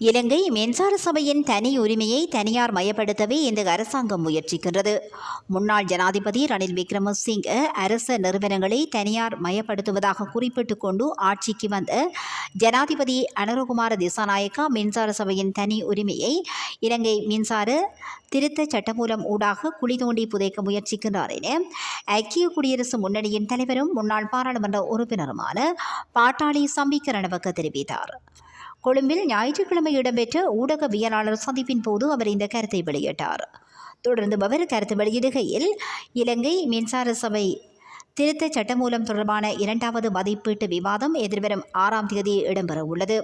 இலங்கை மின்சார சபையின் தனி உரிமையை தனியார் மயப்படுத்தவே இந்த அரசாங்கம் முயற்சிக்கின்றது. முன்னாள் ஜனாதிபதி ரணில் விக்ரமசிங்க அரச நிறுவனங்களை தனியார் மயப்படுத்துவதாக குறிப்பிட்டுக் கொண்டு ஆட்சிக்கு வந்த ஜனாதிபதி அனுரகுமார திசாநாயக்கா மின்சார சபையின் தனி உரிமையை இலங்கை மின்சார திருத்த சட்டமூலம் ஊடாக குழி தோண்டி புதைக்க முயற்சிக்கின்றார் என ஐக்கிய குடியரசு முன்னணியின் தலைவரும் முன்னாள் பாராளுமன்ற உறுப்பினருமான பாட்டாளி சம்பிக்க ரணவக்க தெரிவித்தார். கொழும்பில் ஞாயிற்றுக்கிழமை இடம்பெற்ற ஊடகவியலாளர் சந்திப்பின் போது அவர் இந்த கருத்தை வெளியிட்டார். தொடர்ந்து அவர் கருத்து வெளியிடுகையில் இலங்கை மின்சார சபை திருத்த சட்டமூலம் தொடர்பான இரண்டாவது மதிப்பீட்டு விவாதம் எதிர்வரும் ஆறாம் தேதி இடம்பெற உள்ளது.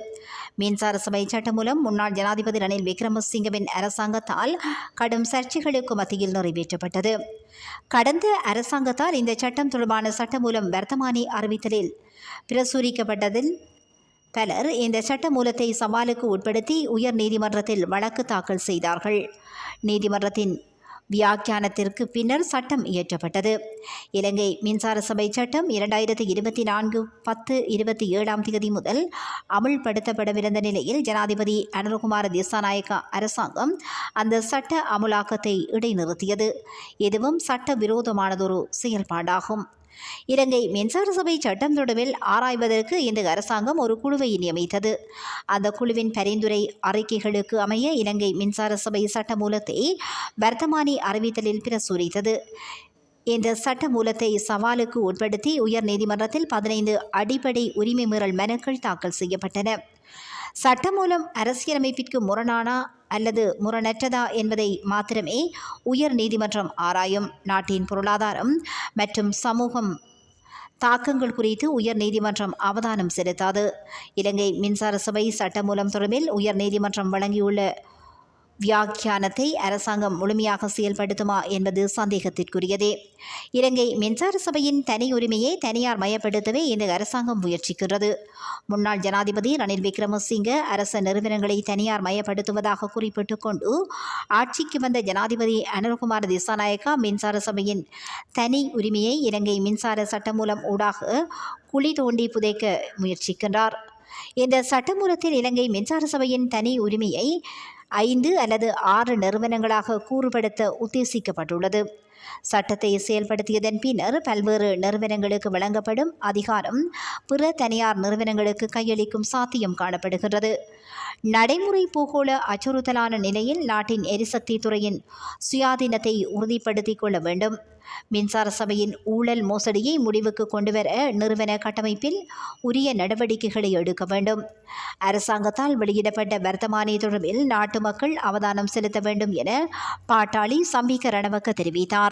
மின்சார சபை சட்டமூலம் முன்னாள் ஜனாதிபதி ரணில் விக்ரமசிங்கவின் அரசாங்கத்தால் கடும் சர்ச்சைகளுக்கு மத்தியில் நிறைவேற்றப்பட்டது. கடந்த அரசாங்கத்தால் இந்த சட்டம் தொடர்பான சட்டமூலம் வர்த்தமானி அறிவித்தலில் பிரசுரிக்கப்பட்டதில் பலர் இந்த சட்டமூலத்தை சவாலுக்கு உட்படுத்தி உயர் நீதிமன்றத்தில் வழக்கு தாக்கல் செய்தார்கள். நீதிமன்றத்தின் வியாக்கியானத்திற்கு பின்னர் சட்டம் இயற்றப்பட்டது. இலங்கை மின்சார சபை சட்டம் இரண்டாயிரத்தி இருபத்தி நான்கு பத்து இருபத்தி ஏழாம் தேதி முதல் அமுல்படுத்தப்படவிருந்த நிலையில் ஜனாதிபதி அனுரகுமார திசாநாயக்கா அரசாங்கம் அந்த சட்ட அமுலாக்கத்தை இடைநிறுத்தியது. இதுவும் சட்ட விரோதமானதொரு செயல்பாடாகும். இலங்கை மின்சார சபை சட்டம் தொடர்பில் ஆராய்வதற்கு இந்த அரசாங்கம் ஒரு குழுவை நியமித்தது. அந்த குழுவின் பரிந்துரை அறிக்கைகளுக்கு அமைய இலங்கை மின்சார சபை சட்ட மூலத்தை வர்த்தமானி அறிவித்தலில் பிரசுரித்தது. இந்த சட்ட மூலத்தை சவாலுக்கு உட்படுத்தி உயர் நீதிமன்றத்தில் பதினைந்து அடிப்படை உரிமை மீறல் மனுக்கள் தாக்கல் செய்யப்பட்டன. சட்டமூலம் அரசியலமைப்பிற்கு முரணானா அல்லது முரணற்றதா என்பதை மாத்திரமே உயர் நீதிமன்றம் ஆராயும். நாட்டின் பொருளாதாரம் மற்றும் சமூகம் தாக்கங்கள் குறித்து உயர் நீதிமன்றம் அவதானம் செலுத்தாது. இலங்கை மின்சார சபை சட்டமூலம் தொடர்பில் உயர் நீதிமன்றம் வழங்கியுள்ள வியாக்கியானத்தை அரசாங்கம் முழுமையாக செயல்படுத்துமா என்பது சந்தேகத்திற்குரியதே. இலங்கை மின்சார சபையின் தனி உரிமையை தனியார் மயப்படுத்தவே இந்த அரசாங்கம் முயற்சிக்கிறது முன்னாள் ஜனாதிபதி ரணில் விக்ரமசிங்க அரச நிறுவனங்களை தனியார் மயப்படுத்துவதாக குறிப்பிட்டு கொண்டு ஆட்சிக்கு வந்த ஜனாதிபதி அனுர்குமார் திசாநாயக்கா மின்சார சபையின் தனி உரிமையை இலங்கை மின்சார சட்டமூலம் ஊடாக குழி தோண்டி புதைக்க முயற்சிக்கின்றார். இந்த சட்டமூலத்தில் இலங்கை மின்சார சபையின் தனி உரிமையை ஐந்து அல்லது ஆறு நிறுவனங்களாக கூறுபடுத்த உத்தேசிக்கப்பட்டுள்ளது. சட்டத்தை செயல்படுத்தியதன் பின்னர் பல்வேறு நிறுவனங்களுக்கு வழங்கப்படும் அதிகாரம் பிற தனியார் நிறுவனங்களுக்கு கையளிக்கும் சாத்தியம் காணப்படுகிறது நடைமுறை பூகோள அச்சுறுத்தலான நிலையில் நாட்டின் எரிசக்தி துறையின் சுயாதீனத்தை உறுதிப்படுத்திக் கொள்ள வேண்டும். மின்சார சபையின் ஊழல் மோசடியை முடிவுக்கு கொண்டுவர நிறுவன கட்டமைப்பில் உரிய நடவடிக்கைகளை எடுக்க வேண்டும். அரசாங்கத்தால் வெளியிடப்பட்ட வர்த்தமானி தொடர்பில் நாட்டு மக்கள் அவதானம் செலுத்த வேண்டும் என பாட்டாளி சம்பிக்க ரணவக்க தெரிவித்தார்.